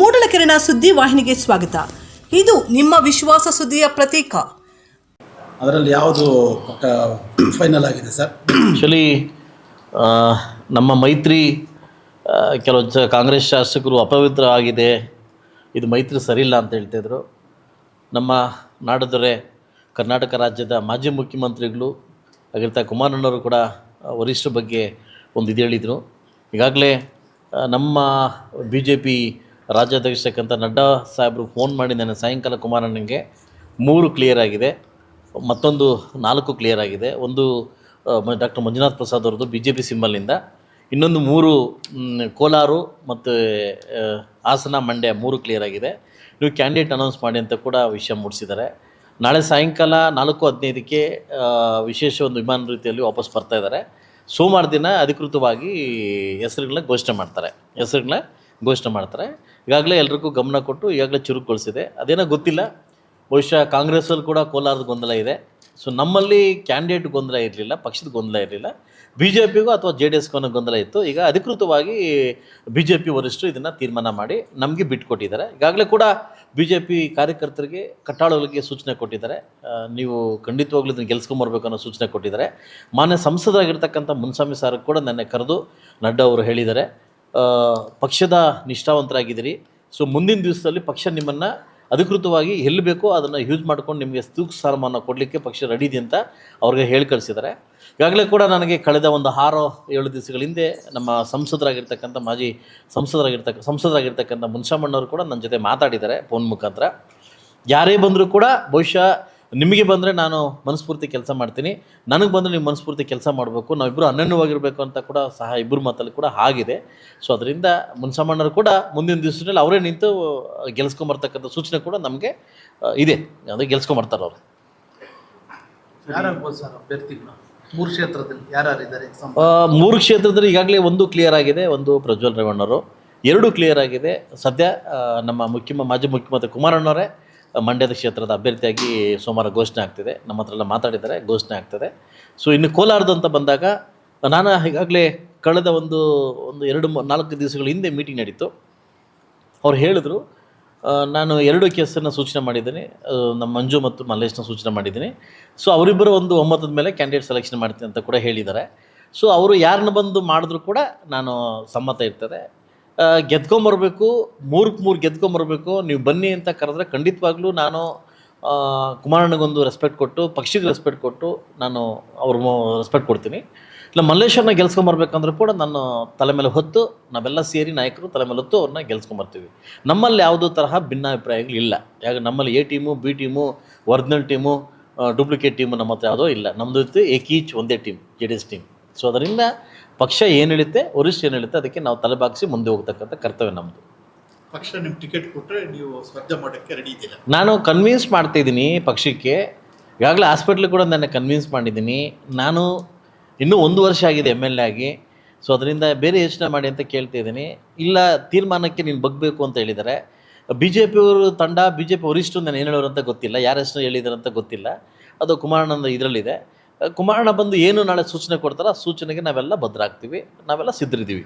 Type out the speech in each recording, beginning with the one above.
ಮೂಡಲಕೆರೆನ ಸುದ್ದಿ ವಾಹಿನಿಗೆ ಸ್ವಾಗತ. ಇದು ನಿಮ್ಮ ವಿಶ್ವಾಸ ಸುದ್ದಿಯ ಪ್ರತೀಕ. ಅದರಲ್ಲಿ ಯಾವುದು ಫೈನಲ್ ಆಗಿದೆ ಸರ್? ಆ್ಯಕ್ಚುಲಿ ನಮ್ಮ ಮೈತ್ರಿ ಕೆಲವು ಜ ಕಾಂಗ್ರೆಸ್ ಶಾಸಕರು ಅಪವಿತ್ರ ಆಗಿದೆ. ಇದು ಮೈತ್ರಿ ಸರಿಯಿಲ್ಲ ಅಂತ ಹೇಳ್ತಿದ್ರು ನಮ್ಮ ನಾಡದೊರೆ ಕರ್ನಾಟಕ ರಾಜ್ಯದ ಮಾಜಿ ಮುಖ್ಯಮಂತ್ರಿಗಳು ಆಗಿರ್ತಾ ಕುಮಾರಣ್ಣವರು ಕೂಡ ವರಿಷ್ಠರ ಬಗ್ಗೆ ಒಂದು ಇದು ಹೇಳಿದರು. ಈಗಾಗಲೇ ನಮ್ಮ ಬಿ ಜೆ ಪಿ ರಾಜ್ಯಾಧ್ಯಕ್ಷಕ್ಕಂಥ ನಡ್ಡಾ ಸಾಹೇಬರು ಫೋನ್ ಮಾಡಿ ನನ್ನ ಸಾಯಂಕಾಲ ಕುಮಾರಣ್ಣನಿಗೆ ಮೂರು ಕ್ಲಿಯರ್ ಆಗಿದೆ. ಮತ್ತೊಂದು ನಾಲ್ಕು ಕ್ಲಿಯರ್ ಆಗಿದೆ. ಒಂದು ಡಾಕ್ಟರ್ ಮಂಜುನಾಥ್ ಪ್ರಸಾದ್ ಅವ್ರದ್ದು ಬಿ ಜೆ ಪಿ ಸಿಂಬಲ್ನಿಂದ ಇನ್ನೊಂದು ಮೂರು ಕೋಲಾರು ಮತ್ತು ಹಾಸನ ಮಂಡ್ಯ ಮೂರು ಕ್ಲಿಯರ್ ಆಗಿದೆ. ನೀವು ಕ್ಯಾಂಡಿಡೇಟ್ ಅನೌನ್ಸ್ ಮಾಡಿ ಅಂತ ಕೂಡ ವಿಷಯ ಮೂಡಿಸಿದ್ದಾರೆ. ನಾಳೆ ಸಾಯಂಕಾಲ ನಾಲ್ಕು ಹದಿನೈದಕ್ಕೆ ವಿಶೇಷ ಒಂದು ವಿಮಾನ ರೀತಿಯಲ್ಲಿ ವಾಪಸ್ ಬರ್ತಾ ಇದ್ದಾರೆ. ಸೋಮವಾರ ದಿನ ಅಧಿಕೃತವಾಗಿ ಹೆಸರುಗಳನ್ನ ಘೋಷಣೆ ಮಾಡ್ತಾರೆ. ಹೆಸರುಗಳನ್ನ ಘೋಷಣೆ ಮಾಡ್ತಾರೆ. ಈಗಾಗಲೇ ಎಲ್ರಿಗೂ ಗಮನ ಕೊಟ್ಟು ಈಗಾಗಲೇ ಚುರುಕುಗೊಳಿಸಿದೆ. ಅದೇನೋ ಗೊತ್ತಿಲ್ಲ. ಬಹುಶಃ ಕಾಂಗ್ರೆಸ್ಸಲ್ಲಿ ಕೂಡ ಕೋಲಾರದ ಗೊಂದಲ ಇದೆ. ಸೊ ನಮ್ಮಲ್ಲಿ ಕ್ಯಾಂಡಿಡೇಟ್ ಗೊಂದಲ ಇರಲಿಲ್ಲ, ಪಕ್ಷದ ಗೊಂದಲ ಇರಲಿಲ್ಲ. ಬಿ ಜೆ ಪಿಗೂ ಅಥವಾ ಜೆ ಡಿ ಎಸ್ಗೂ ಅನ್ನೋ ಗೊಂದಲ ಇತ್ತು. ಈಗ ಅಧಿಕೃತವಾಗಿ ಬಿ ಜೆ ಪಿ ವರಿಷ್ಠರು ಇದನ್ನು ತೀರ್ಮಾನ ಮಾಡಿ ನಮಗೆ ಬಿಟ್ಕೊಟ್ಟಿದ್ದಾರೆ ಈಗಾಗಲೇ ಕೂಡ ಬಿ ಜೆ ಪಿ ಕಾರ್ಯಕರ್ತರಿಗೆ ಕಟ್ಟಾಳುಗಳಿಗೆ ಸೂಚನೆ ಕೊಟ್ಟಿದ್ದಾರೆ. ನೀವು ಖಂಡಿತವಾಗ್ಲೂ ಇದನ್ನು ಗೆಲ್ಸ್ಕೊಂಬರ್ಬೇಕು ಅನ್ನೋ ಸೂಚನೆ ಕೊಟ್ಟಿದ್ದಾರೆ. ಮಾನ್ಯ ಸಂಸದರಾಗಿರ್ತಕ್ಕಂಥ ಮುನ್ಸ್ವಾಮಿ ಸಾರ್ ಕೂಡ ನನ್ನ ಕರೆದು ನಡ್ಡಾ ಅವರು ಹೇಳಿದ್ದಾರೆ. ಪಕ್ಷದ ನಿಷ್ಠಾವಂತರಾಗಿದ್ದೀರಿ. ಸೊ ಮುಂದಿನ ದಿವಸದಲ್ಲಿ ಪಕ್ಷ ನಿಮ್ಮನ್ನು ಅಧಿಕೃತವಾಗಿ ಎಲ್ಲಿ ಬೇಕೋ ಅದನ್ನು ಯೂಸ್ ಮಾಡ್ಕೊಂಡು ನಿಮಗೆ ಸೂಕ್ತ ಸ್ಥಾನಮಾನ ಕೊಡಲಿಕ್ಕೆ ಪಕ್ಷ ರೆಡಿ ಇದೆ ಅಂತ ಅವ್ರಿಗೆ ಹೇಳಿ ಕಳಿಸಿದ್ದಾರೆ. ಈಗಾಗಲೇ ಕೂಡ ನನಗೆ ಕಳೆದ ಒಂದು ಆರು, ಏಳು ದಿವಸಗಳ ಹಿಂದೆ ನಮ್ಮ ಸಂಸದರಾಗಿರ್ತಕ್ಕಂಥ ಮಾಜಿ ಸಂಸದರಾಗಿರ್ತಕ್ಕ, ಸಂಸದರಾಗಿರ್ತಕ್ಕಂಥ ಮುನ್ಸಾಮಣ್ಣವರು ಕೂಡ ನನ್ನ ಜೊತೆ ಮಾತಾಡಿದ್ದಾರೆ ಫೋನ್ ಮುಖಾಂತರ. ಯಾರೇ ಬಂದರೂ ಕೂಡ ಬಹುಶಃ ನಿಮಗೆ ಬಂದರೆ ನಾನು ಮನಸ್ಫೂರ್ತಿ ಕೆಲಸ ಮಾಡ್ತೀನಿ. ನನಗೆ ಬಂದರೆ ನೀವು ಮನಸ್ಫೂರ್ತಿ ಕೆಲಸ ಮಾಡಬೇಕು. ನಾವಿಬ್ಬರು ಅನನ್ಯವಾಗಿರಬೇಕು ಅಂತ ಕೂಡ ಸಹ ಇಬ್ಬರು ಮಾತಲ್ಲಿ ಕೂಡ ಆಗಿದೆ. ಸೊ ಅದರಿಂದ ಮುನ್ಸಾಮಣ್ಣರು ಕೂಡ ಮುಂದಿನ ದಿವಸದಲ್ಲಿ ಅವರೇ ನಿಂತು ಗೆಲ್ಸ್ಕೊಂಬರ್ತಕ್ಕಂಥ ಸೂಚನೆ ಕೂಡ ನಮಗೆ ಇದೆ. ಅಂದರೆ ಗೆಲ್ಸ್ಕೊಂಬರ್ತಾರೆ ಅವರು. ಮೂರು ಕ್ಷೇತ್ರದಲ್ಲಿ ಯಾರಿದ್ದಾರೆ ಮೂರು ಕ್ಷೇತ್ರದಲ್ಲಿ ಈಗಾಗಲೇ ಒಂದು ಕ್ಲಿಯರ್ ಆಗಿದೆ ಒಂದು ಪ್ರಜ್ವಲ್ ರೇವಣ್ಣವರು. ಎರಡು ಕ್ಲಿಯರ್ ಆಗಿದೆ. ಸದ್ಯ ನಮ್ಮ ಮುಖ್ಯಮ ಮಾಜಿ ಮುಖ್ಯಮಂತ್ರಿ ಕುಮಾರಣ್ಣವರೇ ಮಂಡ್ಯದ ಕ್ಷೇತ್ರದ ಅಭ್ಯರ್ಥಿಯಾಗಿ ಸೋಮವಾರ ಘೋಷಣೆ ಆಗ್ತಿದೆ. ನಮ್ಮ ಹತ್ರ ಎಲ್ಲ ಮಾತಾಡಿದ್ದಾರೆ, ಘೋಷಣೆ ಆಗ್ತದೆ. ಸೊ ಇನ್ನು ಕೋಲಾರದಂತ ಬಂದಾಗ, ನಾನು ಈಗಾಗಲೇ ಕಳೆದ ಒಂದು ಒಂದು ಎರಡು ನಾಲ್ಕು ದಿವಸಗಳ ಹಿಂದೆ ಮೀಟಿಂಗ್ ನಡೀತು. ಅವ್ರು ಹೇಳಿದ್ರು ನಾನು ಎರಡು ಕೇಸನ್ನು ಸೂಚನೆ ಮಾಡಿದ್ದೀನಿ. ನಮ್ಮ ಮಂಜು ಮತ್ತು ಮಲ್ಲೇಶ್ನ ಸೂಚನೆ ಮಾಡಿದ್ದೀನಿ. ಸೊ ಅವರಿಬ್ಬರು ಒಂದು ಒಮ್ಮತದ ಮೇಲೆ ಕ್ಯಾಂಡಿಡೇಟ್ ಸೆಲೆಕ್ಷನ್ ಮಾಡ್ತೀನಿ ಅಂತ ಕೂಡ ಹೇಳಿದ್ದಾರೆ. ಸೊ ಅವರು ಯಾರನ್ನ ಬಂದು ಮಾಡಿದ್ರು ಕೂಡ ನಾನು ಸಮ್ಮತ ಇರ್ತದೆ. ಗೆದ್ಕೊಂಬರ್ಬೇಕು ಮೂರಕ್ಕೆ ಮೂರು ಗೆದ್ಕೊಂಬರ್ಬೇಕು ನೀವು ಬನ್ನಿ ಅಂತ ಕರೆದ್ರೆ ಖಂಡಿತವಾಗ್ಲೂ ನಾನು ಕುಮಾರಣ್ಣಗೊಂದು ರೆಸ್ಪೆಕ್ಟ್ ಕೊಟ್ಟು, ಪಕ್ಷಿಗೆ ರೆಸ್ಪೆಕ್ಟ್ ಕೊಟ್ಟು ನಾನು ಅವ್ರ ರೆಸ್ಪೆಕ್ಟ್ ಕೊಡ್ತೀನಿ. ಇಲ್ಲ ಮಲ್ಲೇಶ್ವರನ ಗೆಲ್ಸ್ಕೊಂಬರ್ಬೇಕಂದ್ರೂ ಕೂಡ ನಾನು ತಲೆ ಮೇಲೆ ಹೊತ್ತು, ನಾವೆಲ್ಲ ಸೇರಿ ನಾಯಕರು ತಲೆ ಮೇಲೆ ಹೊತ್ತು ಅವ್ರನ್ನ ಗೆಲ್ಸ್ಕೊಂಬರ್ತೀವಿ ನಮ್ಮಲ್ಲಿ ಯಾವುದೋ ತರಹ ಭಿನ್ನಾಭಿಪ್ರಾಯಗಳು ಇಲ್ಲ. ಯಾಕೆ, ನಮ್ಮಲ್ಲಿ A team, B team, original team duplicate team ನಮ್ಮ ಹತ್ರ ಯಾವುದೋ ಇಲ್ಲ. ನಮ್ಮದು ಏಕೀಚ್, ಒಂದೇ team, J D S team. So, ಅದರಿಂದ ಪಕ್ಷ ಏನು ಹೇಳುತ್ತೆ ವರಿಷ್ಠ ಏನು ಹೇಳುತ್ತೆ ಅದಕ್ಕೆ ನಾವು ತಲೆಬಾಗಿಸಿ ಮುಂದೆ ಹೋಗ್ತಕ್ಕಂಥ ಕರ್ತವ್ಯ ನಮ್ಮದು ಪಕ್ಷ ನಿಮ್ಮ ಟಿಕೆಟ್ ಕೊಟ್ಟರೆ ನೀವು ಸ್ಪರ್ಧೆ ಮಾಡೋಕ್ಕೆ ರೆಡಿ ಇದ್ದೀರಾ? ನಾನು ಕನ್ವಿನ್ಸ್ ಮಾಡ್ತಾಯಿದ್ದೀನಿ ಪಕ್ಷಕ್ಕೆ. ಈಗಾಗಲೇ ಹಾಸ್ಪಿಟ್ಲಿಗೆ ಕೂಡ ನನ್ನ ಕನ್ವಿನ್ಸ್ ಮಾಡಿದ್ದೀನಿ. ನಾನು ಇನ್ನೂ ಒಂದು ವರ್ಷ ಆಗಿದೆ ಎಂ ಎಲ್ ಎ ಆಗಿ. ಸೊ ಅದರಿಂದ ಬೇರೆ ಯೋಚನೆ ಮಾಡಿ ಅಂತ ಕೇಳ್ತಿದ್ದೀನಿ ಇಲ್ಲ ತೀರ್ಮಾನಕ್ಕೆ ನೀನು ಬಗ್ಬೇಕು ಅಂತ ಹೇಳಿದ್ದಾರೆ. ಬಿ ಜೆ ಪಿಯವರು ತಂಡ ಬಿ ಜೆ ಪಿ ವರಿಷ್ಠರು ನಾನು ಏನು ಹೇಳೋರು ಅಂತ ಗೊತ್ತಿಲ್ಲ. ಯಾರ ಹೆಸರು ಹೇಳಿದರು ಅಂತ ಗೊತ್ತಿಲ್ಲ. ಅದು ಕುಮಾರಣ್ಣನ ಇದರಲ್ಲಿದೆ. ಕುಮಾರಣ್ಣ ಬಂದು ಏನು ನಾಳೆ ಸೂಚನೆ ಕೊಡ್ತಾರ ಆ ಸೂಚನೆಗೆ ನಾವೆಲ್ಲ ಭದ್ರಾಗ್ತೀವಿ ನಾವೆಲ್ಲ ಸಿದ್ಧರಿದ್ದೀವಿ.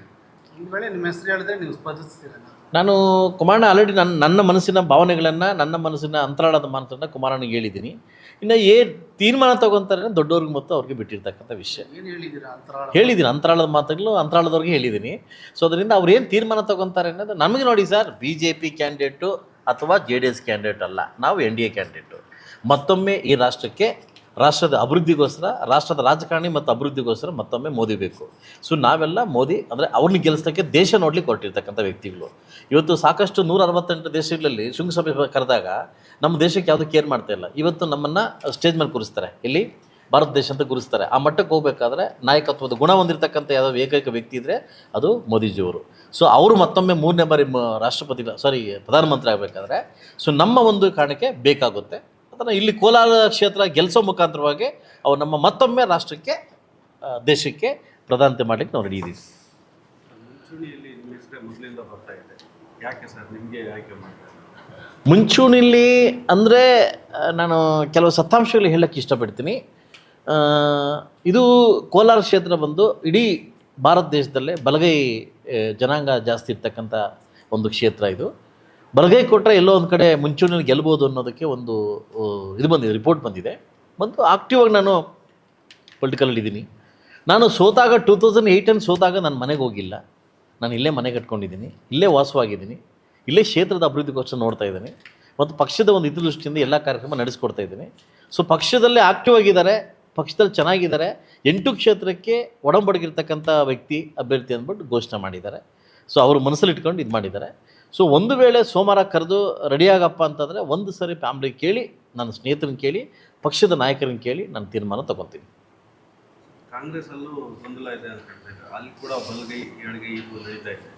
ಒಂದು ವೇಳೆ ನಿಮ್ಮ ಹೆಸರು ಹೇಳಿದ್ರೆ ನೀವು ಸ್ಪರ್ಧಿಸ್ತೀರ? ನಾನು ಕುಮಾರಣ್ಣ ಆಲ್ರೆಡಿ ನನ್ನ ನನ್ನ ಮನಸ್ಸಿನ ಭಾವನೆಗಳನ್ನು ನನ್ನ ಮನಸ್ಸಿನ ಅಂತರಾಳದ ಮಾತನ್ನು ಕುಮಾರಣ್ಣಗೆ ಹೇಳಿದ್ದೀನಿ. ಇನ್ನು ಏ ತೀರ್ಮಾನ ತಗೊತಾರೆ ದೊಡ್ಡವ್ರಿಗೆ ಮತ್ತು ಅವ್ರಿಗೆ ಬಿಟ್ಟಿರ್ತಕ್ಕಂಥ ವಿಷಯ. ಏನು ಹೇಳಿದ್ದೀರಾ ಅಂತರಾಳ ಹೇಳಿದ್ದೀನಿ ಅಂತರಾಳದ ಮಾತುಗಳು ಅಂತರಾಳದವ್ರಿಗೆ ಹೇಳಿದ್ದೀನಿ. ಸೊ ಅದರಿಂದ ಅವ್ರು ಏನು ತೀರ್ಮಾನ ತಗೊತಾರೆ ಅನ್ನೋದು ನಮಗೆ ನೋಡಿ sir B J P candidate ಅಥವಾ ಜೆ ಡಿ ಎಸ್ ಕ್ಯಾಂಡಿಡೇಟ್ ಅಲ್ಲ ನಾವು ಎನ್ ಡಿ ಎ ಕ್ಯಾಂಡಿಡೇಟು ಮತ್ತೊಮ್ಮೆ ಈ ರಾಷ್ಟ್ರಕ್ಕೆ ರಾಷ್ಟ್ರದ ಅಭಿವೃದ್ಧಿಗೋಸ್ಕರ, ರಾಷ್ಟ್ರದ ರಾಜಕಾರಣಿ ಮತ್ತು ಅಭಿವೃದ್ಧಿಗೋಸ್ಕರ ಮತ್ತೊಮ್ಮೆ ಮೋದಿ ಬೇಕು. ಸೊ ನಾವೆಲ್ಲ ಮೋದಿ ಅಂದರೆ ಅವ್ರನ್ನ ಗೆಲ್ಲಿಸೋಕ್ಕೆ ದೇಶ ನೋಡ್ಲಿಕ್ಕೆ ಹೊರಟಿರ್ತಕ್ಕಂಥ ವ್ಯಕ್ತಿಗಳು. ಇವತ್ತು ಸಾಕಷ್ಟು ನೂರ ಅರವತ್ತೆಂಟು ದೇಶಗಳಲ್ಲಿ ಶೃಂಗಸಭೆ ಕರೆದಾಗ ನಮ್ಮ ದೇಶಕ್ಕೆ ಯಾವುದು ಕೇರ್ ಮಾಡ್ತಾ ಇಲ್ಲ. ಇವತ್ತು ನಮ್ಮನ್ನು ಸ್ಟೇಜ್ ಮೇಲೆ ಕೂರಿಸ್ತಾರೆ. ಇಲ್ಲಿ ಭಾರತ ದೇಶ ಅಂತ ಗುರುಸ್ತಾರೆ ಆ ಮಟ್ಟಕ್ಕೆ ಹೋಗಬೇಕಾದ್ರೆ ನಾಯಕತ್ವದ ಗುಣ ಹೊಂದಿರತಕ್ಕಂಥ ಯಾವುದೋ ಏಕೈಕ ವ್ಯಕ್ತಿ ಇದ್ದರೆ ಅದು ಮೋದಿಜಿಯವರು. ಸೊ ಅವರು ಮತ್ತೊಮ್ಮೆ ಮೂರನೇ ಬಾರಿ ರಾಷ್ಟ್ರಪತಿ ಸಾರಿ ಪ್ರಧಾನಮಂತ್ರಿ ಆಗಬೇಕಾದ್ರೆ ಸೊ ನಮ್ಮ ಒಂದು ಕಾರಣಕ್ಕೆ ಬೇಕಾಗುತ್ತೆ. ಅದನ್ನು ಇಲ್ಲಿ ಕೋಲಾರ ಕ್ಷೇತ್ರ ಗೆಲ್ಲಿಸೋ ಮುಖಾಂತರವಾಗಿ ಅವು ನಮ್ಮ ಮತ್ತೊಮ್ಮೆ ರಾಷ್ಟ್ರಕ್ಕೆ ದೇಶಕ್ಕೆ ಪ್ರಧಾನತೆ ಮಾಡಲಿಕ್ಕೆ ನಾವು ರೆಡಿ ಇದ್ದೀವಿ ಮುಂಚೂಣಿಲಿ ಅಂದರೆ ನಾನು ಕೆಲವು ಸತ್ತಾಂಶಗಳು ಹೇಳಕ್ಕೆ ಇಷ್ಟಪಡ್ತೀನಿ. ಇದು ಕೋಲಾರ ಕ್ಷೇತ್ರ ಬಂದು ಇಡೀ ಭಾರತ ದೇಶದಲ್ಲೇ ಬಲಗೈ ಜನಾಂಗ ಜಾಸ್ತಿ ಇರ್ತಕ್ಕಂಥ ಒಂದು ಕ್ಷೇತ್ರ ಇದು. ಬಲಗೈ ಕೊಟ್ಟರೆ ಎಲ್ಲೋ ಒಂದು ಕಡೆ ಮುಂಚೂಣಿಯಲ್ಲಿ ಗೆಲ್ಬೋದು ಅನ್ನೋದಕ್ಕೆ ಒಂದು ಇದು ಬಂದಿದೆ ರಿಪೋರ್ಟ್ ಬಂದಿದೆ. ಮತ್ತು ಆಕ್ಟಿವ್ ಆಗಿ ನಾನು ಪೊಲಿಟಿಕಲಲ್ಲಿ ಇದ್ದೀನಿ. ನಾನು ಸೋತಾಗ ಟೂ ತೌಸಂಡ್ ಏಯ್ಟಲ್ಲಿ ಸೋತಾಗ ನಾನು ಮನೆಗೆ ಹೋಗಿಲ್ಲ. ನಾನು ಇಲ್ಲೇ ಮನೆ ಕಟ್ಕೊಂಡಿದ್ದೀನಿ. ಇಲ್ಲೇ ವಾಸವಾಗಿದ್ದೀನಿ. ಇಲ್ಲೇ ಕ್ಷೇತ್ರದ ಅಭಿವೃದ್ಧಿಗೋಸ್ಕರ ನೋಡ್ತಾ ಇದ್ದೀನಿ. ಮತ್ತು ಪಕ್ಷದ ಒಂದು ಹಿತದೃಷ್ಟಿಯಿಂದ ಎಲ್ಲ ಕಾರ್ಯಕ್ರಮ ನಡೆಸ್ಕೊಡ್ತಾ ಇದ್ದೀನಿ. ಸೊ ಪಕ್ಷದಲ್ಲೇ ಆಕ್ಟಿವ್ ಆಗಿದ್ದಾರೆ, ಪಕ್ಷದಲ್ಲಿ ಚೆನ್ನಾಗಿದ್ದಾರೆ. ಎಂಟು ಕ್ಷೇತ್ರಕ್ಕೆ ಒಡಂಬಡಗಿರ್ತಕ್ಕಂಥ ವ್ಯಕ್ತಿ ಅಭ್ಯರ್ಥಿ ಅಂದ್ಬಿಟ್ಟು ಘೋಷಣೆ ಮಾಡಿದ್ದಾರೆ. ಸೊ ಅವರು ಮನಸ್ಸಲ್ಲಿ ಇಟ್ಕೊಂಡು ಇದು ಮಾಡಿದ್ದಾರೆ. ಸೊ ಒಂದು ವೇಳೆ ಸೋಮವಾರ ಕರೆದು ರೆಡಿಯಾಗಪ್ಪ ಅಂತಂದರೆ ಒಂದು ಸರಿ ಫ್ಯಾಮ್ಲಿ ಕೇಳಿ ನನ್ನ ಸ್ನೇಹಿತರನ್ನ ಕೇಳಿ ಪಕ್ಷದ ನಾಯಕರನ್ನ ಕೇಳಿ ನಾನು ತೀರ್ಮಾನ ತಗೋತೀನಿ. ಕಾಂಗ್ರೆಸ್ ಅಲ್ಲೂ ಗೊಂದಲ ಇದೆ ಅಂತ ಹೇಳ್ತಾ ಇದ್ದಾರೆ ಅಲ್ಲಿ ಕೂಡ ಬಲಗೈ ಎಡಗೈ ಇದು ನಡೀತಾ ಇದೆ.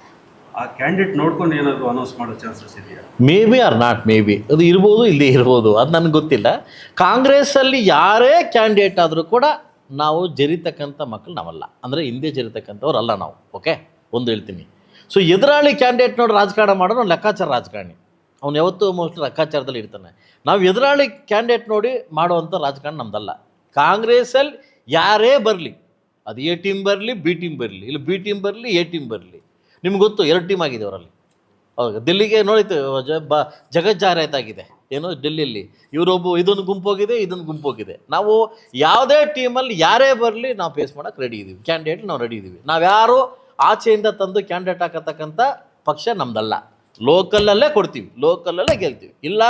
ಆ ಕ್ಯಾಂಡಿಡೇಟ್ ನೋಡ್ಕೊಂಡು ಏನಾದರೂ ಅನೌನ್ಸ್ ಮಾಡೋ ಚಾನ್ಸಸ್ ಇದೆಯಾ? Maybe or not maybe ಅದು ಇರ್ಬೋದು ಇಲ್ಲದೆ ಇರ್ಬೋದು. ಅದು ನನಗೆ ಗೊತ್ತಿಲ್ಲ. ಕಾಂಗ್ರೆಸ್ಸಲ್ಲಿ ಯಾರೇ ಕ್ಯಾಂಡಿಡೇಟ್ ಆದರೂ ಕೂಡ ನಾವು ಜರಿತಕ್ಕಂಥ ಮಕ್ಕಳು ನಾವಲ್ಲ. ಅಂದರೆ ಹಿಂದೆ ಜರಿತಕ್ಕಂಥವ್ರು ಅಲ್ಲ ನಾವು. ಓಕೆ ಒಂದು ಹೇಳ್ತೀನಿ. ಸೊ ಎದುರಾಳಿ ಕ್ಯಾಂಡಿಡೇಟ್ ನೋಡಿ ರಾಜಕಾರಣ ಮಾಡೋನು ಲೆಕ್ಕಾಚಾರ ರಾಜಕಾರಣಿ. ಅವ್ನು ಯಾವತ್ತೂ ಮೋಸ್ಟ್ಲಿ ಲೆಕ್ಕಾಚಾರದಲ್ಲಿ ಇರ್ತಾನೆ. ನಾವು ಎದುರಾಳಿ ಕ್ಯಾಂಡಿಡೇಟ್ ನೋಡಿ ಮಾಡುವಂಥ ರಾಜಕಾರಣ ನಮ್ದಲ್ಲ. ಕಾಂಗ್ರೆಸ್ಸಲ್ಲಿ ಯಾರೇ ಬರಲಿ, ಅದು ಎ ಟೀಮ್ ಬರಲಿ, ಬಿ ಟೀಮ್ ಬರಲಿ, ಇಲ್ಲ ಬಿ ಟೀಮ್ ಬರಲಿ, ಎ ಟೀಮ್ ಬರಲಿ. ನಿಮ್ಗೆ ಗೊತ್ತು, ಎರಡು ಟೀಮ್ ಆಗಿದೆ ಅವರಲ್ಲಿ. ಹೌದು, ದಿಲ್ಲಿಗೆ ನೋಡಿತು ಜ, ಬ ಜಗಜ್ಜಾರಾಯ್ತಾಗಿದೆ ಏನು ಡೆಲ್ಲಿಯಲ್ಲಿ ಇವರೊಬ್ಬ, ಇದೊಂದು ಗುಂಪು ಹೋಗಿದೆ, ಇದೊಂದು ಗುಂಪು ಹೋಗಿದೆ. ನಾವು ಯಾವುದೇ ಟೀಮಲ್ಲಿ ಯಾರೇ ಬರಲಿ, ನಾವು ಫೇಸ್ ಮಾಡೋಕೆ ರೆಡಿ ಇದ್ದೀವಿ ಕ್ಯಾಂಡಿಡೇಟ್ ನಾವು ರೆಡಿ ಇದ್ದೀವಿ ನಾವ್ಯಾರು ಆಚೆಯಿಂದ ತಂದು ಕ್ಯಾಂಡಿಡೇಟ್ ಹಾಕತಕ್ಕಂಥ ಪಕ್ಷ ನಮ್ದಲ್ಲ. ಲೋಕಲಲ್ಲೇ ಕೊಡ್ತೀವಿ ಲೋಕಲಲ್ಲೇ ಗೆಲ್ತೀವಿ. ಇಲ್ಲ,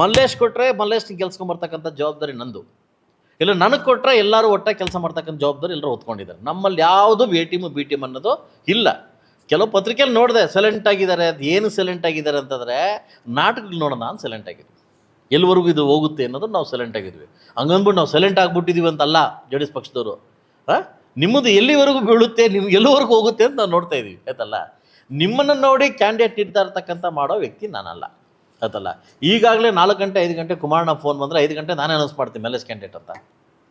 ಮಲ್ಲೇಶ್ ಕೊಟ್ಟರೆ ಮಲ್ಲೇಶ್ ಗೆಲ್ಸ್ಕೊಂಬರ್ತಕ್ಕಂಥ ಜವಾಬ್ದಾರಿ ನಂದು. ಇಲ್ಲ, ನನಗೆ ಕೊಟ್ಟರೆ ಎಲ್ಲರೂ ಒಟ್ಟಾಗಿ ಕೆಲಸ ಮಾಡ್ತಕ್ಕಂಥ ಜವಾಬ್ದಾರಿ ಎಲ್ಲರೂ ಹೊತ್ಕೊಂಡಿದ್ದಾರೆ. ನಮ್ಮಲ್ಲಿ ಯಾವುದು ಬಿ ಟೀಮು ಬಿ ಟೀಮ್ ಅನ್ನೋದು ಇಲ್ಲ. ಕೆಲವು ಪತ್ರಿಕೆಯಲ್ಲಿ ನೋಡಿದೆ ಸೈಲೆಂಟ್ ಆಗಿದ್ದಾರೆ, ಅದು ಏನು ಸೈಲೆಂಟ್ ಆಗಿದ್ದಾರೆ ಅಂತಂದರೆ, ನಾಟಕಗಳು ನೋಡೋಣ ಅಂತ ಸೈಲೆಂಟ್ ಆಗಿದ್ವಿ ಎಲ್ಲಿವರೆಗೂ ಇದು ಹೋಗುತ್ತೆ ಅನ್ನೋದು ನಾವು ಸೈಲೆಂಟ್ ಆಗಿದ್ವಿ. ಹಂಗಂದ್ಬಿಟ್ಟು ನಾವು ಸೈಲೆಂಟ್ ಆಗಿಬಿಟ್ಟಿದ್ದೀವಿ ಅಂತಲ್ಲ ಜೆ ಡಿ ಎಸ್ ಪಕ್ಷದವರು. ಹಾಂ ನಿಮ್ಮದು ಎಲ್ಲಿವರೆಗೂ ಬೀಳುತ್ತೆ ನಿಮ್ಗೆ ಎಲ್ಲಿವರೆಗೂ ಹೋಗುತ್ತೆ ಅಂತ ನಾವು ನೋಡ್ತಾ ಇದ್ದೀವಿ ಆಯ್ತಲ್ಲ? ನಿಮ್ಮನ್ನು ನೋಡಿ ಕ್ಯಾಂಡಿಡೇಟ್ ಇಡ್ತಾ ಇರ್ತಕ್ಕಂಥ ಮಾಡೋ ವ್ಯಕ್ತಿ ನಾನಲ್ಲ, ಆಯ್ತಲ್ಲ? ಈಗಾಗಲೇ ನಾಲ್ಕು ಗಂಟೆ, ಐದು ಗಂಟೆ ಕುಮಾರಣ್ಣ ಫೋನ್ ಬಂದರೆ ಐದು ಗಂಟೆ ನಾನೇ ಅನೌನ್ಸ್ ಮಾಡ್ತೀನಿ ಮೇಲೆ ಕ್ಯಾಂಡಿಡೇಟ್ ಅಂತ.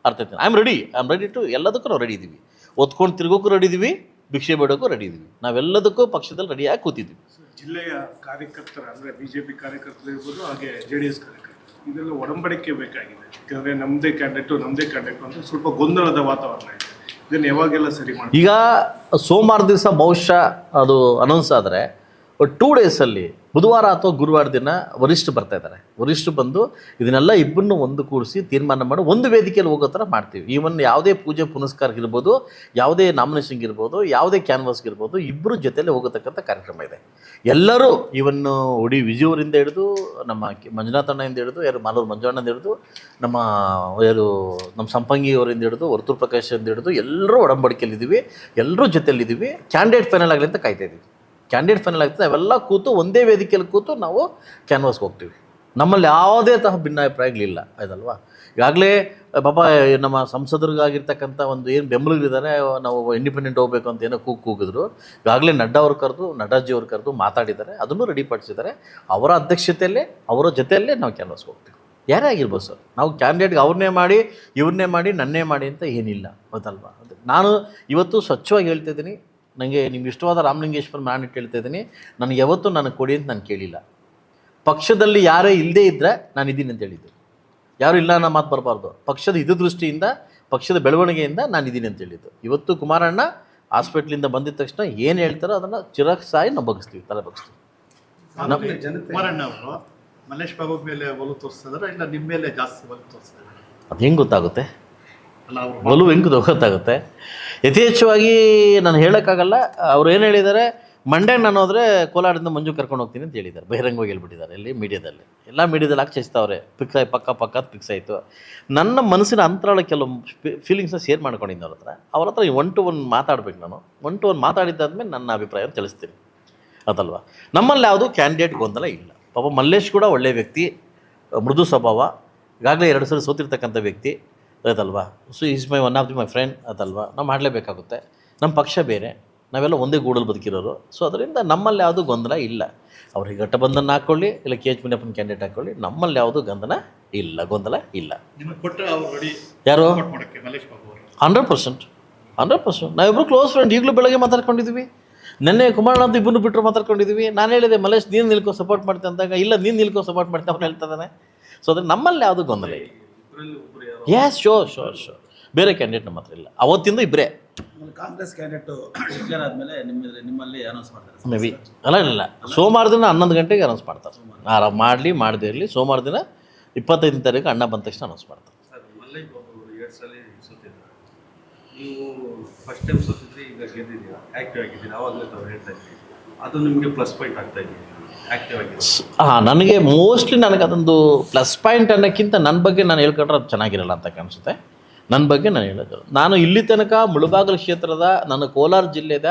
ಅರ್ಥ I am ready I am ready to ಎಲ್ಲದಕ್ಕೂ ನಾವು ರೆಡಿ ಇದ್ದೀವಿ ಒತ್ಕೊಂಡು ತಿರುಗೋಕ್ಕೂ ರೆಡಿ ಇದ್ದೀವಿ ಭಿಕ್ಷೆ ಬೇಡೋಕ್ಕೂ ರೆಡಿ ಇದ್ದೀವಿ ನಾವೆಲ್ಲದಕ್ಕೂ ಪಕ್ಷದಲ್ಲಿ ರೆಡಿಯಾಗಿ ಕೂತಿದ್ದೀವಿ ಜಿಲ್ಲೆಯ ಕಾರ್ಯಕರ್ತರ ಅಂದರೆ ಬಿ ಜೆ ಪಿ ಕಾರ್ಯಕರ್ತರು ಇರ್ಬೋದು, ಹಾಗೆ ಜೆ ಡಿ ಎಸ್ ಕಾರ್ಯಕರ್ತರು. ಇದೆಲ್ಲ ಒಡಂಬಡಿಕೆ ಬೇಕಾಗಿದೆ. ಯಾಕಂದರೆ ನಮ್ಮದೇ ಕ್ಯಾಂಡಿಡೇಟು ನಮ್ಮದೇ ಕ್ಯಾಂಡಿಡೇಟು ಅಂತ ಸ್ವಲ್ಪ ಗೊಂದಲದ ವಾತಾವರಣ ಇದೆ. ಈಗ ಸೋಮವಾರ ದಿವಸ ಬಹುಶಃ ಅದು ಅನೌನ್ಸ್ ಆದರೆ ಟೂ ಡೇಸಲ್ಲಿ ಬುಧವಾರ ಅಥವಾ ಗುರುವಾರ ದಿನ ವರಿಷ್ಠ ಬರ್ತಾ ಇದ್ದಾರೆ. ವರಿಷ್ಠ ಬಂದು ಇದನ್ನೆಲ್ಲ ಇಬ್ಬರನ್ನು ಒಂದು ಕೂಡಿಸಿ ತೀರ್ಮಾನ ಮಾಡಿ ಒಂದು ವೇದಿಕೆಯಲ್ಲಿ ಹೋಗೋ ಥರ ಮಾಡ್ತೀವಿ. ಈವನ್ ಯಾವುದೇ ಪೂಜೆ, ಪುನಸ್ಕಾರ ಇರ್ಬೋದು, ಯಾವುದೇ ನಾಮಿನೇಷನ್ಗೆ ಇರ್ಬೋದು, ಯಾವುದೇ ಕ್ಯಾನ್ವಾಸ್ಗೆ ಇರ್ಬೋದು ಇಬ್ಬರು ಜೊತೆಯಲ್ಲಿ ಹೋಗತಕ್ಕಂಥ ಕಾರ್ಯಕ್ರಮ ಇದೆ. ಎಲ್ಲರೂ ಇವನ್ನು ಉಡಿ ವಿಜಯವರಿಂದ ಹಿಡಿದು ನಮ್ಮ ಮಂಜುನಾಥಣ್ಣಯಿಂದ ಹಿಡಿದು, ಯಾರು ಮಾಲೂರು ಮಂಜುಣ್ಣಂದ ಹಿಡಿದು, ನಮ್ಮ ಯಾರು ನಮ್ಮ ಸಂಪಂಗಿಯವರಿಂದ ಹಿಡಿದು, ವರ್ತೂರ್ ಪ್ರಕಾಶ್ ಇಂದ ಹಿಡಿದು ಎಲ್ಲರೂ ಒಡಂಬಡಿಕೆಯಲ್ಲಿದ್ದೀವಿ. ಎಲ್ಲರೂ ಜೊತೆಯಲ್ಲಿದ್ದೀವಿ. ಕ್ಯಾಂಡಿಡೇಟ್ ಫೈನಲ್ ಆಗಲಿ ಅಂತ ಕಾಯ್ತಾ ಇದ್ದೀವಿ. ಕ್ಯಾಂಡಿಡೇಟ್ ಫೈನಲ್ ಆಗ್ತದೆ ಅವೆಲ್ಲ ಕೂತು ಒಂದೇ ವೇದಿಕೆಯಲ್ಲಿ ಕೂತು ನಾವು ಕ್ಯಾನ್ವಾಸ್ಗೆ ಹೋಗ್ತೀವಿ. ನಮ್ಮಲ್ಲಿ ಯಾವುದೇ ತಹ ಭಿನ್ನಾಭಿಪ್ರಾಯಗಳಿಲ್ಲ ಇದಲ್ವಾ ಈಗಾಗಲೇ, ಪಾಪ, ನಮ್ಮ ಸಂಸದರಿಗಾಗಿರ್ತಕ್ಕಂಥ ಒಂದು ಏನು ಬೆಂಬಲಿಗರಿದ್ದಾರೆ, ನಾವು ಇಂಡಿಪೆಂಡೆಂಟ್ ಹೋಗಬೇಕು ಅಂತ ಏನೋ ಕೂಗು ಕೂಗಿದ್ರು. ಈಗಾಗಲೇ ನಡ್ಡಾ ಅವ್ರು ಕರೆದು, ನಡ್ಡಾಜಿ ಅವ್ರು ಕರೆದು ಮಾತಾಡಿದ್ದಾರೆ, ಅದನ್ನು ರೆಡಿಪಡಿಸಿದ್ದಾರೆ ಅವರ ಅಧ್ಯಕ್ಷತೆಯಲ್ಲೇ, ಅವರ ಜೊತೆಯಲ್ಲೇ ನಾವು ಕ್ಯಾನ್ವಾಸ್ಗೆ ಹೋಗ್ತೀವಿ. ಯಾರೇ ಆಗಿರ್ಬೋದು ಸರ್, ನಾವು ಕ್ಯಾಂಡಿಡೇಟ್ಗೆ ಅವ್ರನ್ನೇ ಮಾಡಿ, ಇವ್ರನ್ನೇ ಮಾಡಿ, ನನ್ನೇ ಮಾಡಿ ಅಂತ ಏನಿಲ್ಲ ಗೊತ್ತಲ್ವಾ ನಾನು ಇವತ್ತು ಸ್ವಚ್ಛವಾಗಿ ಹೇಳ್ತಾ ಇದ್ದೀನಿ ನನಗೆ ನಿಮ್ಗೆ ಇಷ್ಟವಾದ ರಾಮಲಿಂಗೇಶ್ವರ ನಾನು ಹೇಳ್ತಾ ಇದ್ದೀನಿ. ನನಗೆ ಯಾವತ್ತೂ ನನಗೆ ಕೊಡಿ ಅಂತ ನಾನು ಕೇಳಿಲ್ಲ. ಪಕ್ಷದಲ್ಲಿ ಯಾರೇ ಇಲ್ಲದೇ ಇದ್ದರೆ ನಾನು ಇದ್ದೀನಿ ಅಂತ ಹೇಳಿದ್ದು. ಯಾರು ಇಲ್ಲ ಅನ್ನೋ ಮಾತು ಬರಬಾರ್ದು. ಪಕ್ಷದ ಇದು ದೃಷ್ಟಿಯಿಂದ ಪಕ್ಷದ ಬೆಳವಣಿಗೆಯಿಂದ ನಾನು ಇದ್ದೀನಿ ಅಂತ ಹೇಳಿದ್ದು. ಇವತ್ತು ಕುಮಾರಣ್ಣ ಹಾಸ್ಪಿಟ್ಲಿಂದ ಬಂದಿದ ತಕ್ಷಣ ಏನು ಹೇಳ್ತಾರೋ ಅದನ್ನು ಚಿರಕ್ಸಾಯಿ ನಾವು ಬಗ್ಸ್ತೀವಿ ತಲೆ ಬಗ್ಸ್ತೀವಿ. ಕುಮಾರಣ್ಣ ಅವರು ಮಲ್ಲೇಶ್ ಬಾಬು ಮೇಲೆ ಒಲವು ತೋರಿಸ್ತಿದಾರ ಇಲ್ಲ ನಿಮ್ಮ ಮೇಲೆ ಜಾಸ್ತಿ ಒಲವು ತೋರಿಸ್ತಾರೆ ಅದು ಹೆಂಗೆ ಗೊತ್ತಾಗುತ್ತೆ? ಒಲವು ಹೆಂಗೆ ಗೊತ್ತಾಗುತ್ತೆ ಯಥೇಚ್ಛವಾಗಿ ನಾನು ಹೇಳೋಕ್ಕಾಗಲ್ಲ. ಅವ್ರು ಏನು ಹೇಳಿದ್ದಾರೆ? ಮಂಡ್ಯ ನಾನು ಹೋದರೆ ಕೋಲಾರದಿಂದ ಮಂಜು ಕರ್ಕೊಂಡು ಹೋಗ್ತೀನಿ ಅಂತ ಹೇಳಿದ್ದಾರೆ. ಬಹಿರಂಗವಾಗಿ ಹೇಳ್ಬಿಟ್ಟಿದ್ದಾರೆ ಇಲ್ಲಿ ಮೀಡಿಯಾದಲ್ಲಿ. ಎಲ್ಲ ಮೀಡಿಯಾದಲ್ಲಿ ಹಾಕಿ ಚೇಸ್ತಾವ್ರೆ ಪಕ್ಕ ಪಕ್ಕ ಫಿಕ್ಸ್ ಆಯಿತು. ನನ್ನ ಮನಸ್ಸಿನ ಅಂತರಾಳ ಕೆಲವು ಫೀಲಿಂಗ್ಸ್ನ ಶೇರ್ ಮಾಡ್ಕೊಂಡಿದ್ದೆ ಅವ್ರ ಹತ್ರ ಅವ್ರ ಹತ್ರ ಒನ್ ಟು ಒನ್ ಮಾತಾಡ್ಬೇಕು ನಾನು. ಒನ್ ಟು ಒನ್ ಮಾತಾಡಿದ್ದಾದ್ಮೇಲೆ ನನ್ನ ಅಭಿಪ್ರಾಯ ತಿಳಿಸ್ತೀನಿ. ಅದಲ್ವಾ? ನಮ್ಮಲ್ಲಿ ಯಾವುದು ಕ್ಯಾಂಡಿಡೇಟ್ ಗೊಂದಲ ಇಲ್ಲ. ಪಾಪ ಮಲ್ಲೇಶ್ ಕೂಡ ಒಳ್ಳೆಯ ವ್ಯಕ್ತಿ, ಮೃದು ಸ್ವಭಾವ, ಈಗಾಗಲೇ ಎರಡು ಸಲ ಸೋತಿರ್ತಕ್ಕಂಥ ವ್ಯಕ್ತಿ. ಅದಲ್ವಾ? So is my one of the my friend ಅದಲ್ವಾ? ನಾವು ಮಾಡಲೇಬೇಕಾಗುತ್ತೆ. ನಮ್ಮ ಪಕ್ಷ ಬೇರೆ. ನಾವೆಲ್ಲ ಒಂದೇ ಗೂಡಲ್ಲಿ ಬದುಕಿರೋರು. ಸೊ ಅದರಿಂದ ನಮ್ಮಲ್ಲಿ ಯಾವುದೂ ಗೊಂದಲ ಇಲ್ಲ. ಅವ್ರಿಗೆ ಘಟಬಂಧನ ಹಾಕ್ಕೊಳ್ಳಿ ಇಲ್ಲ ಕೆ ಎಚ್ ಮುನಿಯಪ್ಪನ ಕ್ಯಾಂಡಿಡೇಟ್ ಹಾಕ್ಕೊಳ್ಳಿ ನಮ್ಮಲ್ಲಿ ಯಾವುದೂ ಗೊಂದಲ ಇಲ್ಲ. ಗೊಂದಲ ಇಲ್ಲ. ಯಾರು? ಹಂಡ್ರೆಡ್ ಪರ್ಸೆಂಟ್ ಹಂಡ್ರೆಡ್ ಪರ್ಸೆಂಟ್ ನಾವಿಬ್ಬರು ಕ್ಲೋಸ್ ಫ್ರೆಂಡ್ ಈಗಲೂ ಬೆಳಗ್ಗೆ ಮಾತಾಡ್ಕೊಂಡಿದ್ವಿ. ನೆನ್ನೆ ಅಂತ ಇಬ್ಬರು ಬಿಟ್ಟರು ಮಾತಾಡ್ಕೊಂಡಿದ್ವಿ. ನಾನು ಹೇಳಿದೆ ಮಲೇಶ್ ನೀನು ನಿಲ್ಕೋ ಸಪೋರ್ಟ್ ಮಾಡ್ತೀನಿ ಅಂದಾಗ ಇಲ್ಲ ನೀನು ನಿಲ್ಕೋ ಸಪೋರ್ಟ್ ಮಾಡ್ತೀನಿ ಅವ್ನು ಹೇಳ್ತಾ ಇದ್ದಾನೆ. ಸೊ ಅದ್ರ ನಮ್ಮಲ್ಲಿ ಯಾವುದು ಗೊಂದಲ ಇಲ್ಲ. ಎಸ್ ಶೋರ್ ಶೋರ್ ಶೋರ್ ಬೇರೆ ಕ್ಯಾಂಡಿಡೇಟ್ ನಮ್ಮ ಹತ್ರ ಇಲ್ಲ. ಅವತ್ತಿಂದ ಇಬ್ಬರೇ ಕಾಂಗ್ರೆಸ್ ಕ್ಯಾಂಡಿಡೇಟ್ ಡಿಕ್ಲೇರ್ ಆದಮೇಲೆ ನಿಮ್ಮ ನಿಮ್ಮಲ್ಲಿ ಅನೌನ್ಸ್ ಮಾಡ್ತಾರೆ. ಸರ್. ಮೇ ಬಿ ಅಲ್ಲ ಇಲ್ಲ ಸೋಮವಾರ ದಿನ ಹನ್ನೊಂದು ಗಂಟೆಗೆ ಅನೌನ್ಸ್ ಮಾಡ್ತಾರೆ. ಆರಾಮ ಮಾಡಲಿ ಮಾಡದೇ ಇರಲಿ. ಸೋಮವಾರ ದಿನ ಇಪ್ಪತ್ತೈದನೇ ತಾರೀಕು ಅಣ್ಣ ಬಂದ ತಕ್ಷಣ ಅನೌನ್ಸ್ ಮಾಡ್ತಾರೆ. ಸರ್ ಮಲ್ಲೇಶ್ ಬಾಬು ಎರಡು ಸಲ ಸೋತಿದ್ದಾರೆ ನೀವು ಫಸ್ಟ್ ಟೈಮ್ ಸೋತಿದ್ರಿ ಈಗ ಗೆದ್ದಿದ್ದೀರಾ? ಆಕ್ಟಿವ್ ಆಗಿದ್ದೀರಾ? ಆವಾಗಲೇ ತಾವು ಹೇಳ್ತಾ ಇದ್ರಿ. ಅದು ನಿಮಗೆ ಪ್ಲಸ್ ಪಾಯಿಂಟ್ ಆಗ್ತಾ ಇದೆ ಆ್ಯಕ್ಟಿವ್ ಆಗಿದೆ ಹಾಂ ನನಗೆ ಮೋಸ್ಟ್ಲಿ ನನಗೆ ಅದೊಂದು ಪ್ಲಸ್ ಪಾಯಿಂಟ್ ಅನ್ನೋಕ್ಕಿಂತ ನನ್ನ ಬಗ್ಗೆ ನಾನು ಹೇಳ್ಕೊಂಡ್ರೆ ಅದು ಚೆನ್ನಾಗಿರಲ್ಲ ಅಂತ ಕಾಣಿಸುತ್ತೆ. ನನ್ನ ಬಗ್ಗೆ ನಾನು ಹೇಳೋದು. ನಾನು ಇಲ್ಲಿ ತನಕ ಮುಳುಬಾಗಿಲು ಕ್ಷೇತ್ರದ ನನ್ನ ಕೋಲಾರ ಜಿಲ್ಲೆದ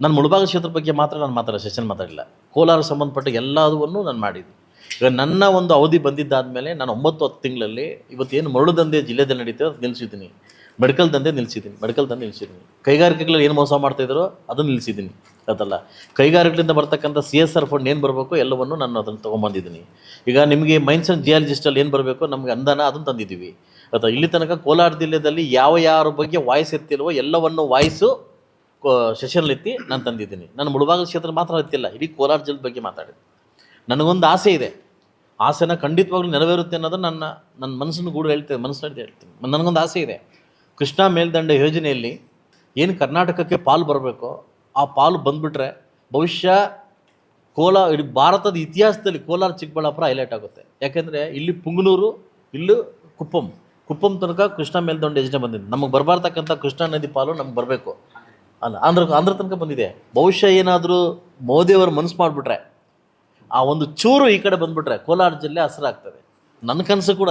ನನ್ನ ಮುಳುಬಾಗಿಲು ಕ್ಷೇತ್ರದ ಬಗ್ಗೆ ಮಾತ್ರ ನಾನು ಮಾತ್ರ ಸೆಷನ್ ಮಾತಾಡಿಲ್ಲ ಕೋಲಾರ ಸಂಬಂಧಪಟ್ಟ ಎಲ್ಲದನ್ನು ನಾನು ಮಾಡಿದ್ದು. ಈಗ ನನ್ನ ಒಂದು ಅವಧಿ ಬಂದಿದ್ದಾದಮೇಲೆ ನಾನು ಒಂಬತ್ತು ಹತ್ತು ತಿಂಗಳಲ್ಲಿ ಇವತ್ತೇನು ಮರಳು ದಂಧೆ ಜಿಲ್ಲೆದಲ್ಲಿ ನಡೀತದೆ ಅದು ನಿಲ್ಲಿಸಿದ್ದೀನಿ ಮೆಡಿಕಲ್ ದಂಧೆ ನಿಲ್ಲಿಸಿದ್ದೀನಿ ಮೆಡಿಕಲ್ ದಂಧೆ ನಿಲ್ಲಿಸಿದ್ದೀನಿ ಕೈಗಾರಿಕೆಗಳಲ್ಲಿ ಏನು ಮೋಸ ಮಾಡ್ತಾಯಿದ್ರು ಅದನ್ನು ನಿಲ್ಲಿಸಿದ್ದೀನಿ ಅದಲ್ಲ. ಕೈಗಾರಿಕೆಗಳಿಂದ ಬರ್ತಕ್ಕಂಥ ಸಿ ಎಸ್ ಆರ್ ಫಂಡ್ ಏನು ಬರಬೇಕು, ಎಲ್ಲವನ್ನು ನಾನು ಅದನ್ನು ತೊಗೊಂಬಂದಿದ್ದೀನಿ. ಈಗ ನಿಮಗೆ ಮೈನ್ಸ್ ಆ್ಯಂಡ್ ಜಿಯಾಲಜಿಸ್ಟಲ್ಲಿ ಏನು ಬರಬೇಕು, ನಮಗೆ ಅಂದಾನ ಅದನ್ನು ತಂದಿದ್ದೀವಿ. ಅಥವಾ ಇಲ್ಲಿ ತನಕ ಕೋಲಾರ ಜಿಲ್ಲೆಯಲ್ಲಿ ಯಾವ ಯಾರ ಬಗ್ಗೆ ವಾಯ್ಸ್ ಎತ್ತಿಲ್ವೋ ಎಲ್ಲವನ್ನು ವಾಯ್ಸು ಸೆಷನ್ ಎತ್ತಿ ನಾನು ತಂದಿದ್ದೀನಿ. ನಾನು ಮುಳುಭಾಗದ ಕ್ಷೇತ್ರ ಮಾತ್ರ ಎತ್ತಿಲ್ಲ, ಇಡೀ ಕೋಲಾರ ಜಿಲ್ಲೆ ಬಗ್ಗೆ ಮಾತಾಡಿದೆ ನನಗೊಂದು ಆಸೆ ಇದೆ. ಆಸೆನ ಖಂಡಿತವಾಗ್ಲೂ ನೆರವೇರುತ್ತೆ ಅನ್ನೋದು ನನ್ನ ನನ್ನ ಮನಸ್ಸನ್ನು ಕೂಡ ಹೇಳ್ತೇನೆ ಮನಸ್ಸಲ್ಲಿ ಹೇಳ್ತೀನಿ. ನನಗೊಂದು ಆಸೆ ಇದೆ. ಕೃಷ್ಣಾ ಮೇಲ್ದಂಡ ಯೋಜನೆಯಲ್ಲಿ ಏನು ಕರ್ನಾಟಕಕ್ಕೆ ಪಾಲು ಬರಬೇಕೋ ಆ ಪಾಲು ಬಂದುಬಿಟ್ರೆ ಭವಿಷ್ಯ ಕೋಲಾರ ಇಡೀ ಭಾರತದ ಇತಿಹಾಸದಲ್ಲಿ ಕೋಲಾರ, ಚಿಕ್ಕಬಳ್ಳಾಪುರ ಹೈಲೈಟ್ ಆಗುತ್ತೆ. ಯಾಕೆಂದರೆ ಇಲ್ಲಿ ಪುಂಗನೂರು, ಇಲ್ಲೂ ಕುಪ್ಪಂ. ಕುಪ್ಪಂ ತನಕ ಕೃಷ್ಣ ಮೇಲ್ದಂಡ ಯೋಜನೆ ಬಂದಿದೆ. ನಮಗೆ ಬರಬಾರ್ತಕ್ಕಂಥ ಕೃಷ್ಣಾ ನದಿ ಪಾಲು ನಮ್ಗೆ ಬರಬೇಕು. ಅಲ್ಲ ಆಂಧ್ರ ಆಂಧ್ರ ತನಕ ಬಂದಿದೆ. ಬಹುಶಃ ಏನಾದರೂ ಮೋದಿಯವರು ಮನಸ್ಸು ಮಾಡಿಬಿಟ್ರೆ, ಆ ಒಂದು ಚೂರು ಈ ಕಡೆ ಬಂದ್ಬಿಟ್ರೆ ಕೋಲಾರ ಜಿಲ್ಲೆ ಹಸಿರಾಗ್ತದೆ. ನನ್ನ ಕನಸು ಕೂಡ.